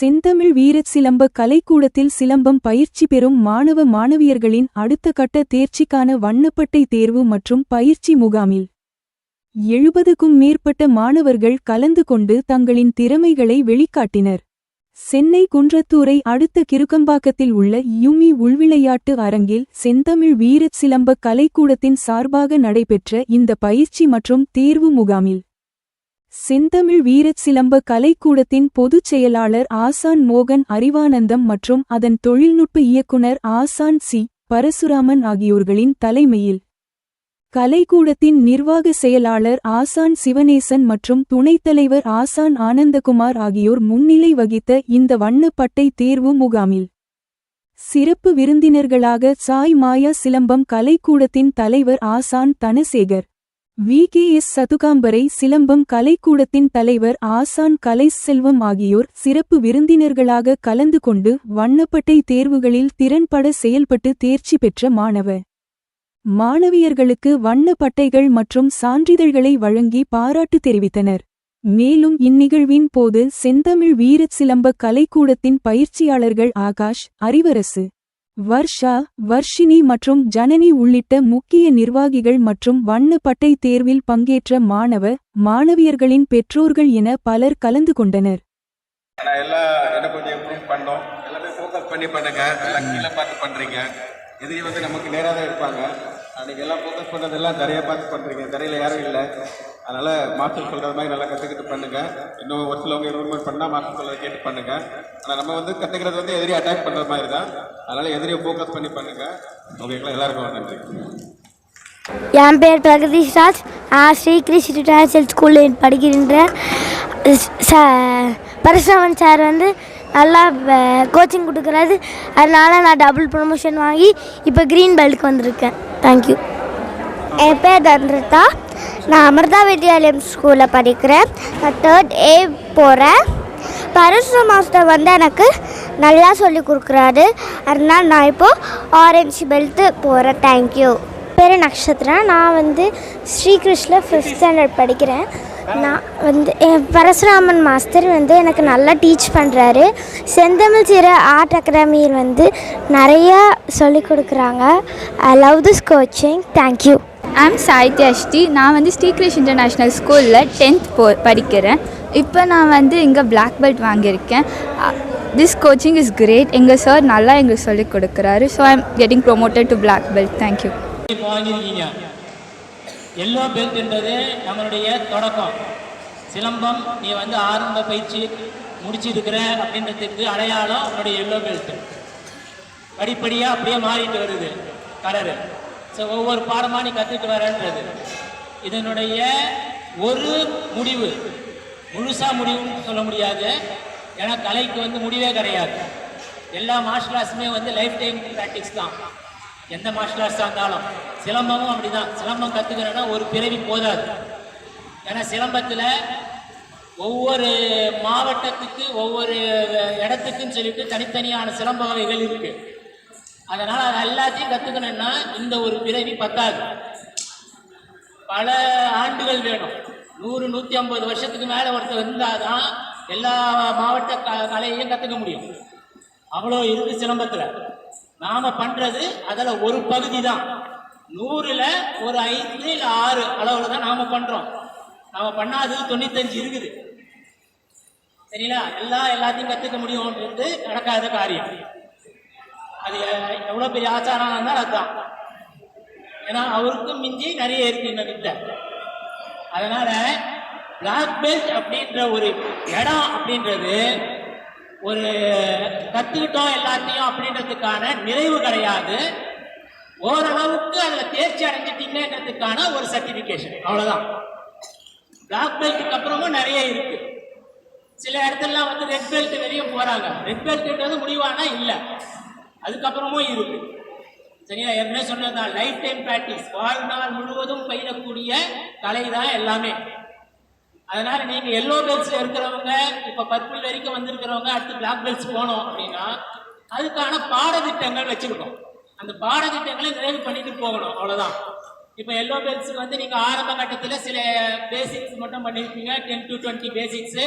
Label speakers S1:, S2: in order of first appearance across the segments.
S1: செந்தமிழ் வீரச் சிலம்ப கலைக்கூடத்தில் சிலம்பம் பயிற்சி பெறும் மாணவ மாணவியர்களின் அடுத்த கட்ட தேர்ச்சிக்கான வண்ணப்பட்டை தேர்வு மற்றும் பயிற்சி முகாமில் எழுபதுக்கும் மேற்பட்ட மாணவர்கள் கலந்து கொண்டு தங்களின் திறமைகளை வெளிக்காட்டினர். சென்னை குன்றத்தூரை அடுத்த கிருக்கம்பாக்கத்தில் உள்ள யுமி உள்விளையாட்டு அரங்கில் செந்தமிழ் வீரச் சிலம்ப கலைக்கூடத்தின் சார்பாக நடைபெற்ற இந்த பயிற்சி மற்றும் தேர்வு முகாமில் செந்தமிழ் வீரச் சிலம்ப கலைக்கூடத்தின் பொதுச் செயலாளர் ஆசான் மோகன் அறிவானந்தம் மற்றும் அதன் தொழில்நுட்ப இயக்குனர் ஆசான் சி. பரசுராமன் ஆகியோர்களின் தலைமையில் கலைக்கூடத்தின் நிர்வாக செயலாளர் ஆசான் சிவனேசன் மற்றும் துணைத் தலைவர் ஆசான் ஆனந்தகுமார் ஆகியோர் முன்னிலை வகித்த இந்த வண்ணப்பட்டை தேர்வு முகாமில் சிறப்பு விருந்தினர்களாக சாய் மாயா சிலம்பம் கலைக்கூடத்தின் தலைவர் ஆசான் தனசேகர் வி. கே. எஸ். சதுகாம்பரை சிலம்பம் கலைக்கூடத்தின் தலைவர் ஆசான் கலை செல்வம் ஆகியோர் சிறப்பு விருந்தினர்களாக கலந்து கொண்டு வண்ணப்பட்டை தேர்வுகளில் திறன்பட செயல்பட்டு தேர்ச்சி பெற்ற மாணவ மாணவியர்களுக்கு வண்ணப்பட்டைகள் மற்றும் சான்றிதழ்களை வழங்கி பாராட்டு தெரிவித்தனர். மேலும் இந்நிகழ்வின் போது செந்தமிழ் வீரச் சிலம்ப கலைக்கூடத்தின் பயிற்சியாளர்கள் ஆகாஷ் அறிவரசு வர்ஷா வர்ஷினி மற்றும் ஜனனி உள்ளிட்ட முக்கிய நிர்வாகிகள் மற்றும் வண்ணப்பட்டை தேர்வில் பங்கேற்ற மாணவ மாணவியர்களின் பெற்றோர்கள் என பலர் கலந்து கொண்டனர்.
S2: பண்ணி பண்ணுங்க. எல்லாம் கீழே பார்த்து பண்றீங்க. எதிரி வந்து நமக்கு நேராக தான் இருப்பாங்க. அன்றைக்கி எல்லாம் ஃபோக்கஸ் பண்ணதெல்லாம் தரையை பார்த்து பண்ணுறீங்க தரையில் யாரும் இல்லை. அதனால் மாஸ்டர் சொல்கிற மாதிரி நல்லா கற்றுக்கிட்டு பண்ணுங்கள் இன்னும் ஒரு சிலவங்க இம்ப்ரூவ்மெண்ட் பண்ணால் மாஸ்டர் சொல்கிறத கேட்டு பண்ணுங்கள் ஆனால் நம்ம வந்து கற்றுக்கிறது வந்து எதிரி அட்டாக் பண்ணுற மாதிரி தான் அதனால் எதிரியை ஃபோக்கஸ் பண்ணி பண்ணுங்கள் ஓகேங்களா எல்லாருக்கும் நன்றி.
S3: என் பேர் பிரகதீஷ் ராஜ். நான் ஸ்ரீகிருஷ்ண ரிட்டாயல் ஸ்கூலில் படிக்கின்ற பரசுராமன் சார் வந்து நல்லா கோச்சிங் கொடுக்குறாரு அதனால் நான் டபுள் ப்ரொமோஷன் வாங்கி இப்போ க்ரீன் பெல்ட்க்கு வந்திருக்கேன். தேங்க்யூ என் பேர் தந்திரதா. நான் அமிர்தா வித்யாலயம் ஸ்கூலில் படிக்கிறேன். நான் தேர்ட் ஏ போகிறேன் பரசுர மாஸ்டர் வந்து எனக்கு நல்லா சொல்லி கொடுக்குறாரு. அதனால் நான் இப்போது ஆரஞ்சு பெல்ட்டு போகிறேன் தேங்க்யூ பேர் நக்ஷத்ரா. நான் வந்து ஸ்ரீகிருஷ்ண ஃபிஃப்த் ஸ்டாண்டர்ட் படிக்கிறேன். நான் வந்து என் பரசுராமன் மாஸ்டர் வந்து எனக்கு நல்லா டீச் பண்ணுறாரு செந்தமிழ் சிற ஆர்ட் அகாடமியில் வந்து நிறையா சொல்லிக் கொடுக்குறாங்க. I love this coaching thank you
S4: I'm Sahithya அஷ்டி நான் வந்து ஸ்ரீகிருஷ் இன்டர்நேஷ்னல் ஸ்கூலில் டென்த் போ படிக்கிறேன். இப்போ நான் வந்து இங்கே பிளாக் பெல்ட் வாங்கியிருக்கேன். திஸ் கோச்சிங் இஸ் கிரேட் எங்கள் சார் நல்லா எங்களுக்கு சொல்லிக் கொடுக்குறாரு. So I'm getting promoted to black belt thank you
S5: yellow belt yellow நம்மளுடைய தொடக்கம். சிலம்பம் நீ வந்து ஆரம்ப பயிற்சி முடிச்சிருக்கிற அப்படின்றதுக்கு அடையாளம் உன்னுடைய எல்லோ பெல்ட். படிப்படியாக அப்படியே மாறிட்டு வருது கலரு. ஸோ ஒவ்வொரு பாடமாக நீ கற்றுட்டு வரன்றது. இதனுடைய ஒரு முடிவு. முழுசாக முடிவுன்னு சொல்ல முடியாது. ஏன்னா கலைக்கு வந்து முடிவே கிடையாது. எல்லா மார்ஷல் ஆர்ட்ஸுமே வந்து லைஃப் டைம் ப்ராக்டிஸ் தான். எந்த மார்ஷல் ஆர்ட்ஸாக இருந்தாலும் சிலம்பமும் அப்படிதான். சிலம்பம் கற்றுக்கிறேன்னா ஒரு பிறவி போதாது. ஏன்னா சிலம்பத்தில் ஒவ்வொரு மாவட்டத்துக்கு ஒவ்வொரு இடத்துக்குன்னு சொல்லிட்டு தனித்தனியான சிலம்ப வகைகள் இருக்கு. அதனால் அது எல்லாத்தையும் கற்றுக்கணுன்னா இந்த ஒரு பிறவி பத்தாது. பல ஆண்டுகள் வேணும். நூறு நூற்றி ஐம்பது வருஷத்துக்கு மேலே ஒருத்தர் இருந்தால் தான் எல்லா மாவட்ட க கலையையும் கற்றுக்க முடியும். அவ்வளோ இருக்கு சிலம்பத்தில். நாம் பண்ணுறது அதில் ஒரு பகுதி தான் நூறில் ஒரு ஐந்து இல்லை ஆறு அளவில் தான் நாம் பண்ணுறோம் நாம் பண்ணாதது தொண்ணூத்தஞ்சு இருக்குது. சரிங்களா? எல்லா எல்லாத்தையும் கற்றுக்க முடியும்ன்றது நடக்காத காரியம். அது எவ்வளோ பெரிய ஆச்சாரம் இருந்தாலும் அதுதான். ஏன்னா அவருக்கும் மிஞ்சி நிறைய இருக்கு இந்த வித்தை அதனால பிளாக் பெல்ட் அப்படின்ற ஒரு இடம் அப்படின்றது ஒரு கற்றுக்கிட்டோம் எல்லாத்தையும் அப்படின்றதுக்கான நிறைவு கிடையாது. ஓரளவுக்கு அதில் தேர்ச்சி அடைஞ்சிட்டீங்கன்றதுக்கான ஒரு சர்டிஃபிகேஷன் அவ்வளோதான் பிளாக் பெல்ட்டுக்கு அப்புறமும் நிறைய இருக்கு. சில இடத்துலலாம் வந்து ரெட் பெல்ட் வெளியே போகிறாங்க ரெட் பெல்ட்ன்றது முடிவானா? இல்லை. அதுக்கப்புறமும் இருக்கு. சரியா? ஏற்கனவே சொன்னதுதான் லைஃப் டைம் ப்ராக்டிஸ் வாழ்நாள் முழுவதும் பயிரக்கூடிய கலை தான் எல்லாமே. அதனால நீங்க எல்லோ பெல்ட்ஸ்ல இருக்கிறவங்க இப்ப பர்பிள் வரைக்கும் வந்திருக்கிறவங்க அடுத்து பிளாக் பெல்ட்ஸ் போனோம் அப்படின்னா அதுக்கான பாடத்திட்டங்கள் வச்சிருக்கோம் அந்த பாடத்திட்டங்களை நிறைவு பண்ணிட்டு போகணும் அவ்வளவுதான். இப்போ எல்லோ பெல்ட்ஸுக்கு வந்து நீங்கள் ஆரம்ப கட்டத்தில் சில பேசிக்ஸ் மட்டும் பண்ணியிருப்பீங்க டென் டு டுவெண்ட்டி பேசிக்ஸு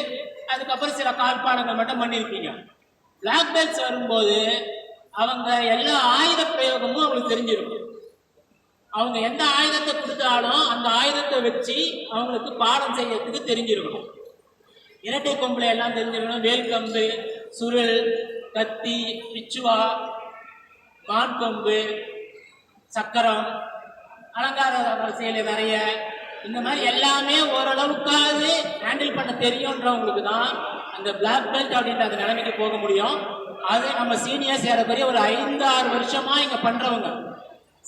S5: அதுக்கப்புறம் சில கால்பாடங்கள் மட்டும் பண்ணியிருப்பீங்க பிளாக் பெல்ட்ஸ் வரும்போது அவங்க எல்லா ஆயுத பிரயோகமும் அவங்களுக்கு தெரிஞ்சிருக்கும். அவங்க எந்த ஆயுதத்தை கொடுத்தாலும் அந்த ஆயுதத்தை வச்சு அவங்களுக்கு பாடம் செய்யறதுக்கு தெரிஞ்சிருக்கணும். இரட்டை கொம்புல எல்லாம் தெரிஞ்சிருக்கணும். வேல்கம்பு சுருள் கத்தி பிச்சுவா மான்கொம்பு சக்கரம் அலங்கார செயலு நிறைய இந்த மாதிரி எல்லாமே ஓரளவுக்காவது ஹேண்டில் பண்ண தெரியுன்றவங்களுக்கு தான் அந்த பிளாக் பெல்ட் அப்படின்ற அந்த நிலைமைக்கு போக முடியும். அது நம்ம சீனியர்ஸ் ஏறக்குறைய ஒரு ஐந்து ஆறு வருஷமா இங்க பண்றவங்க.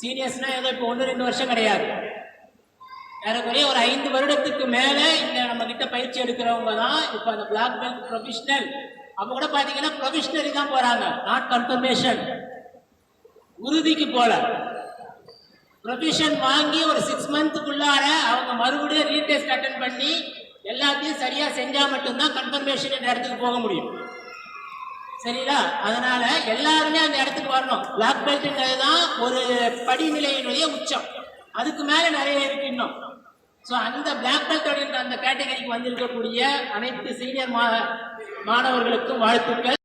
S5: சீனியர்ஸ்னா ஏதோ இப்போ ஒன்று ரெண்டு வருஷம் கிடையாது. ஏறக்குறைய ஒரு ஐந்து வருடத்துக்கு மேலே இந்த நம்ம கிட்ட பயிற்சி எடுக்கிறவங்க தான் இப்போ அந்த பிளாக் பெல்ட் ப்ரொஃபஷனல் அப்போ கூட பார்த்தீங்கன்னா ப்ரொஃபஷனரி தான் போகிறாங்க நாட் கன்ஃபர்மேஷன் உறுதிக்கு போல. ப்ரொஃபஷன் வாங்கி ஒரு சிக்ஸ் மந்த்துக்குள்ளார அவங்க மறுபடியும் ரீடெஸ்ட் அட்டன் பண்ணி எல்லாத்தையும் சரியாக செஞ்சால் மட்டும்தான் கன்ஃபர்மேஷன் என்ற இடத்துக்கு போக முடியும். சரிங்களா அதனால எல்லாருமே அந்த இடத்துக்கு வரணும். பிளாக் பெல்ட்ங்கிறது தான் ஒரு படிநிலையினுடைய உச்சம். அதுக்கு மேலே நிறைய இருக்கு இன்னும். ஸோ அந்த பிளாக் பெல்ட் அப்படின்ற அந்த கேட்டகரிக்கு வந்திருக்கக்கூடிய அனைத்து சீனியர் மா மாணவர்களுக்கும் வாழ்த்துக்கள்.